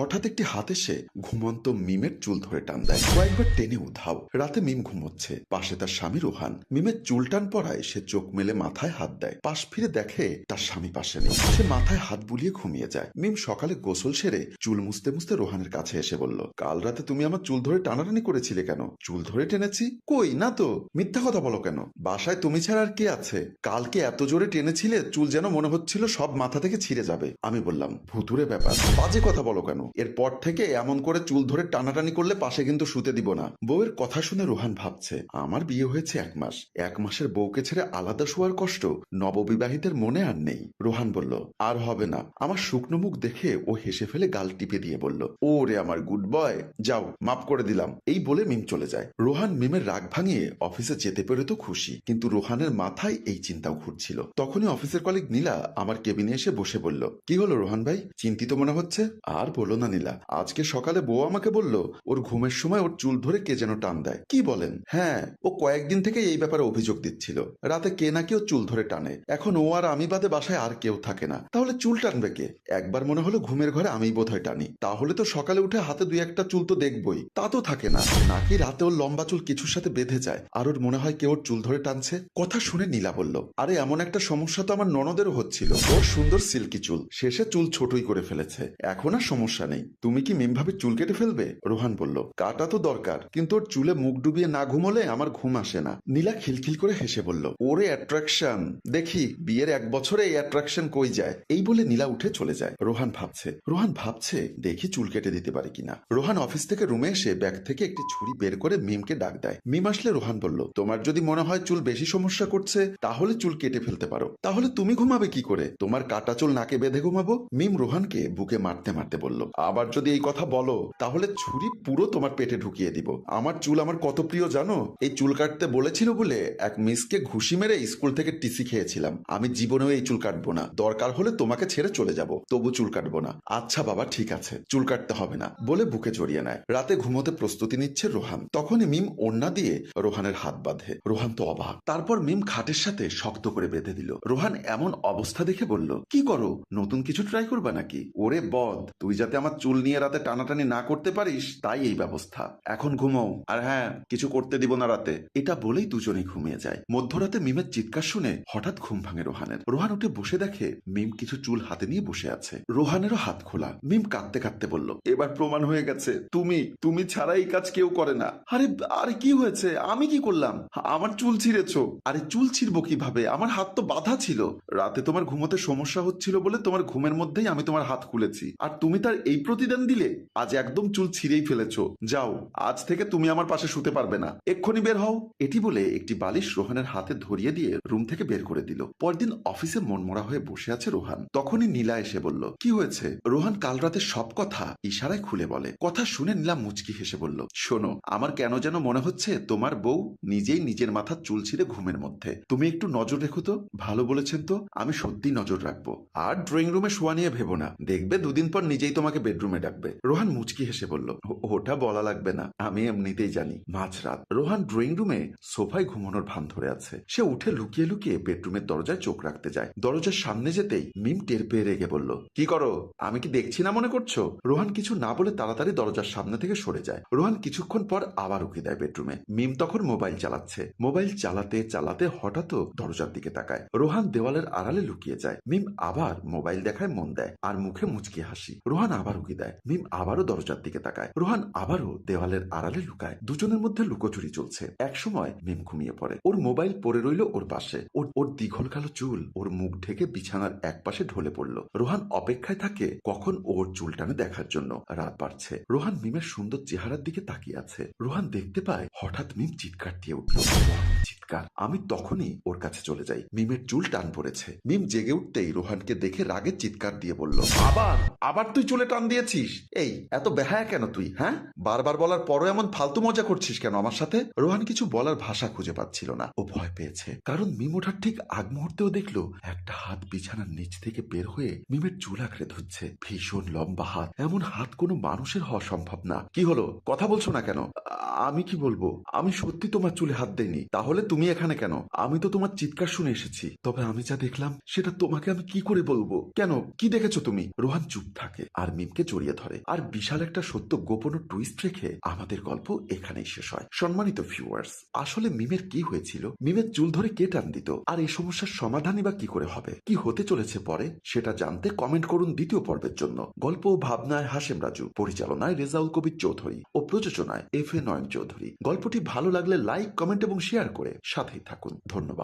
হঠাৎ একটি হাত এসে ঘুমন্ত মিমের চুল ধরে টান দেয়। কয়েকবার টেনে উধাও। রাতে মিম ঘুমোচ্ছে। পাশে তার স্বামী রোহান। মিমের চুল টান পড়ায় সে চোখ মেলে মাথায় হাত দেয়। পাশ ফিরে দেখে তার স্বামী পাশে নেই। সে মাথায় হাত বুলিয়ে ঘুমিয়ে যায়। মিম সকালে গোসল সেরে চুল মুছতে মুছতে রোহানের কাছে এসে বলল, কাল রাতে তুমি আমার চুল ধরে টানাটানি করেছিলে কেন? চুল ধরে টেনেছি? কই, না তো। মিথ্যা কথা বলো কেন? বাসায় তুমি ছাড়া আর কে আছে? কালকে এত জোরে টেনেছিলে, চুল যেন মনে হচ্ছিল সব মাথা থেকে ছিঁড়ে যাবে। আমি বললাম ভুতুরে ব্যাপার। বাজে কথা বলো কেন? এরপর থেকে এমন করে চুল ধরে টানাটানি করলে পাশে কিন্তু শুতে দিব না। বউয়ের কথা শুনে রোহান ভাবছে, আমার বিয়ে হয়েছে এক মাস। এক মাসের বউকে ছেড়ে আলাদা শোয়ার কষ্ট নববিবাহিতের মনে আর নেই। রোহান বলল, আর হবে না। আমার শুকনো মুখ দেখে ও হেসে ফেলে গাল টিপে দিয়ে বলল ও রে আমার গুড বয় যাও মাফ করে দিলাম। এই বলে মিম চলে যায়। রোহান মিমের রাগ ভাঙিয়ে অফিসে যেতে পেরে তো খুশি, কিন্তু রোহানের মাথায় এই চিন্তাও ঘুরছিল। তখনই অফিসের কলিগ নীলা আমার কেবিনে এসে বসে বলল, কি হলো রোহান ভাই? চিন্তিত মনে হচ্ছে? আর বলো না নীলা, আজকে সকালে বউ আমাকে বলল, ওর ঘুমের সময় ওর চুল ধরে কে যেন টান দেয়। কি বলেন? হ্যাঁ ও কয়েকদিন থেকে এই ব্যাপারে অভিযোগ দিচ্ছিল। রাতে কে না কেউ চুল ধরে টানে। এখন ও আর আমি বাদে বাসায় আর কেউ থাকে না। তাহলে চুল টানবে কে? একবার মনে হলো ঘুমের ঘরে আমি বোধহয় টানি। তাহলে তো সকালে উঠে হাতে দুই একটা চুল তো দেখবই, তা তো থাকে না। নাকি রাতে ওর লম্বা চুল কিছুর সাথে বেঁধে যায়, আর ওর মনে হয় কেউ ওর চুল ধরে টানছে? কথা শুনে নীলা বলল, আরে, এমন একটা সমস্যা তো আমার ননদেরও হচ্ছিল। ওর সুন্দর সিল্কি চুল, শেষে চুল ছোটই করে ফেলেছে। এখন আর সমস্যা নেই। তুমি কি মিম ভাবে চুল কেটে ফেলবে? রোহান বলল, কাটা তো দরকার, কিন্তু ওর চুলে মুখ ডুবিয়ে না ঘুমোলে আমার ঘুম আসে না। নীলা খিলখিল করে হেসে বলল, ওরে অ্যাট্রাকশন, দেখি বিয়ের এক বছরে এই অ্যাট্রাকশন কই যায়? এই বলে নীলা উঠে চলে যায়। রোহান ভাবছে রোহান ভাবছে দেখি চুল কেটে দিতে পারে কিনা? রোহান অফিস থেকে রুমে এসে ব্যাগ থেকে একটি ছুরি বের করে মিমকে ডাক দেয়। মিম আসলে রোহান বলল, তোমার যদি মনে হয় চুল বেশি সমস্যা করছে, তাহলে চুল কেটে ফেলতে পারো। তাহলে তুমি ঘুমাবে কি করে? তোমার কাটা চুল নাকে বেঁধে ঘুমাবো? মিম রোহানকে বুকে মারতে মারতে বলল আবার যদি এই কথা বলো, তাহলে ছুরি পুরো তোমার পেটে ঢুকিয়ে দিব। আমার চুল আমার কত প্রিয় জানো? এই চুল কাটতে বলেছিল বলে এক মিসকে ঘুষি মেরে স্কুল থেকে টিসি খেয়েছিলাম। আমি জীবনেও এই চুল কাটবো না। দরকার হলে তোমাকে ছেড়ে চলে যাব। তবু চুল কাটবো না। আচ্ছা বাবা, ঠিক আছে। চুল কাটতে হবে না বলে বুকে জড়িয়ে নেয়। রাতে ঘুমোতে প্রস্তুতি নিচ্ছে রোহান। তখনই মিম ওন্না দিয়ে রোহানের হাত বাঁধে। রোহান তো অবাক। তারপর মিম খাটের সাথে শক্ত করে বেঁধে দিল। রোহান এমন অবস্থা দেখে বলল, কি করো? নতুন কিছু ট্রাই করবা নাকি? ওরে বদ, তুই যাতে আমার চুল নিয়ে রাতে টানাটানি না করতে পারিস, তাই এই ব্যবস্থা। এখন ঘুমাও। আর হ্যাঁ কিছু করতে দিব না রাতে। এটা বলেই দুজনেই ঘুমিয়ে যায়। মধ্যরাতে মিমের চিৎকার শুনে হঠাৎ ঘুম ভাঙে রোহানের। রোহান উঠে বসে দেখে মিম কিছু চুল হাতে নিয়ে বসে আছে। রোহানেরও হাত খোলা। মিম কাঁদতে কাঁদতে বলল, এবার প্রমাণ হয়ে গেছে। তুমি তুমি ছাড়া এই কাজ কেউ করে না। আরে আরে কি হয়েছে? আমি কি করলাম? আমার চুল ছিঁড়েছো। আরে চুল ছিঁড়বো কীভাবে? আমার হাত তো বাধা ছিল। রাতে তোমার ঘুমোতে সমস্যা হচ্ছিল বলে তোমার ঘুমের মধ্যেই আমি তোমার হাত খুলেছি। আর তুমি তার এই প্রতিদান দিলে আজ একদম চুল ছিঁড়েই ফেলেছো। যাও, আজ থেকে তুমি আমার পাশে শুতে পারবে না। এক্ষুনি বের হও। এটি বলে একটি বালিশ রোহানের হাতে ধরিয়ে দিয়ে রুম থেকে বের করে দিল। পরদিন অফিসে মনমরা হয়ে বসে আছে রোহান। তখনই নীলা এসে বলল, কি হয়েছে? রোহান কাল রাতে সব কথা ইশারায় খুলে বলে। কথা শুনে নীলা মুচকি হেসে বলল, শোনো, আমার কেন যেন মনে হচ্ছে তোমার বউ নিজেই নিজের মাথা চুল ছিঁড়ে ঘুমের মধ্যে। তুমি একটু নজর রেখো তো, ভালো বলেছেন তো, আমি সত্যি নজর রাখব। আর ড্রয়িং রুমে শোয়া নিয়ে ভেবো না। দেখবে দুদিন পর নিজেই তোমাকে বেডরুমে ডাকবে। রোহান মুচকি হেসে বলল ওটা বলা লাগবে না, আমি এমনিতেই জানি। মাঝরাত রোহান ড্রয়িং রুমে সোফায় ঘুমানোর ভান ধরে আছে। সে উঠে লুকিয়ে লুকিয়ে বেডরুমের দরজায় চোখ রাখতে যায়। দরজার সামনে যেতেই মিম টের পেয়ে রেগে বলল, কি করো, আমি কি দেখছি না মনে করছ? রোহান কিছু না বলে তাড়াতাড়ি দরজার সামনে থেকে সরে যায়। রোহান কিছুক্ষণ পর আবার উকি দেয় বেডরুমে। মিম তখন মোবাইল চালাচ্ছে। মোবাইল চালাতে চালাতে হঠাৎ দরজার দিকে তাকায়। রোহান দেওয়ালের আড়ালে লুকিয়ে যায়। মিম আবার মোবাইল দেখায় মন দেয় আর মুখে মুচকি হাসি। রোহান আবার উকি দেয়। মিম আবারও দরজার দিকে তাকায়। রোহান আবারও দেওয়ালের আড়ালে লুকায়। দুজনের মধ্যে লুকোচুরি চলছে। এক সময় মিম ঘুমিয়ে পড়ে। ওর মোবাইল পড়ে রইল ওর পাশে। ওর ওর দীঘল কালো চুল, ওর মুখ ঢেকে বিছানার এক পাশে ঢলে পড়ল। রোহান অপেক্ষায় থাকে কখন ওর চুল টানে দেখার জন্য। রাত বাড়ছে। রোহান মিমের সুন্দর চেহারার দিকে তাকিয়ে আছে। রোহান দেখতে পায় হঠাৎ মিম চিৎকার দিয়ে উঠল। চিৎকার। আমি তখনই ওর কাছে চলে যাই। মিমের চুল টান পড়েছে। মিম জেগে উঠতেই রোহানকে দেখে রাগে চিৎকার দিয়ে বলল, আবার আবার তুই চুলে টান দিয়েছিস? এই, এত বেহায়া কেন তুই হ্যাঁ? বারবার বলার পরও এমন ফালতু মজা করছিস কেন আমার সাথে? রোহান কিছু বলার ভাষা খুঁজে পাচ্ছিল না। ও ভয় পেয়েছে। কারণ মিম ওঠার ঠিক আগ মুহূর্তেও দেখল, একটা হাত বিছানার নিচ থেকে বের হয়ে মিমের চুল আঁকড়ে ধরছে। ভীষণ লম্বা হাত। এমন হাত কোনো মানুষের হওয়া সম্ভব না। কি হলো? কথা বলছো না কেন? আমি কি বলব? আমি সত্যি তোমার চুলে হাত দেইনি। তাহলে তুমি এখানে কেন? আমি তো তোমার চিৎকার শুনে এসেছি। তবে আমি যা দেখলাম, সেটা তোমাকে আমি কি করে বলব? কেন? কি দেখেছ তুমি? রোহান চুপ থাকে। আর মিমকে জড়িয়ে ধরে। আর বিশাল একটা সত্য গোপন টুইস্ট রেখে আমাদের গল্প এখানেই শেষ হয়। সম্মানিত ভিউয়ার্স আসলে মিমের কি হয়েছিল? মিমের চুল ধরে কে টান দিত? আর এই সমস্যার সমাধানই বা কি করে হবে? কি হতে চলেছে পরে? সেটা জানতে কমেন্ট করুন দ্বিতীয় পর্বের জন্য। গল্প ভাবনায় হাসেম রাজু, পরিচালনায় রেজাউল কবির চৌধুরী ও প্রযোজনায় এফ এ নয়ন চৌধুরী। গল্পটি ভালো লাগলে লাইক কমেন্ট এবং শেয়ার করে সাথেই থাকুন। ধন্যবাদ।